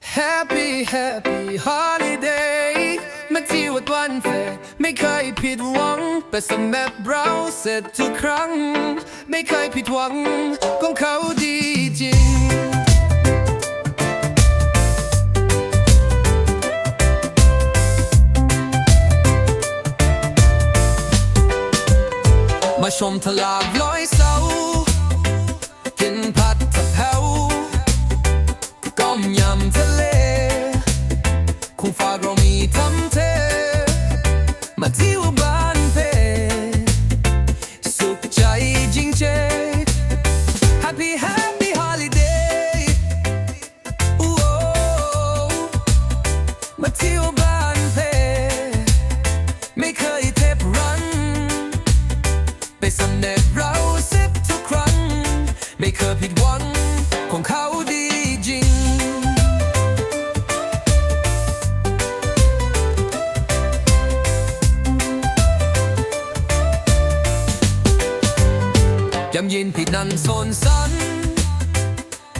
Happy Happy Holiday มาที่ยววันแฟรไม่เคยผิดหวังแต่สำหรับเราเสร็จทุกครั้ง ไม่เคยผิดหวังของเขาดีจริงมาชมทะลาบลอยเสากินผัด เคยเทปรัน ไปสำเร็จเราสิบทุกครั้ง ไม่เคยผิดหวังของเขาดีจริงยำยินผิดนั้นโซนสัน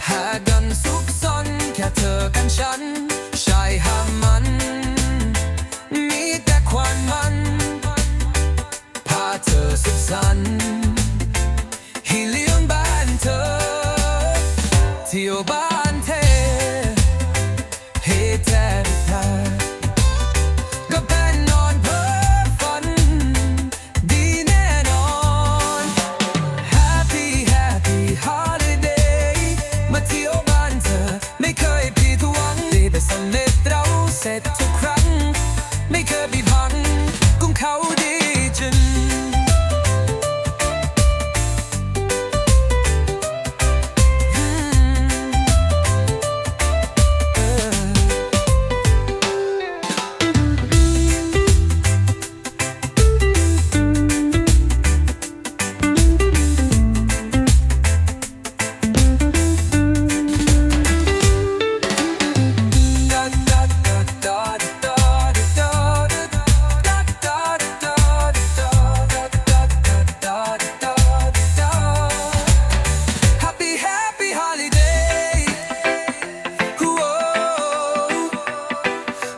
หากันสุขสันแค่เธอกันฉัน เร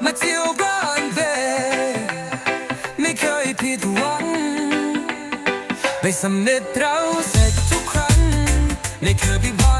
มาเที่ยวบ้านเธอไม่เคยผิดหวังไม่สำเร็จเราเสร็จทุกครั้งไม่เคยผิดหวัง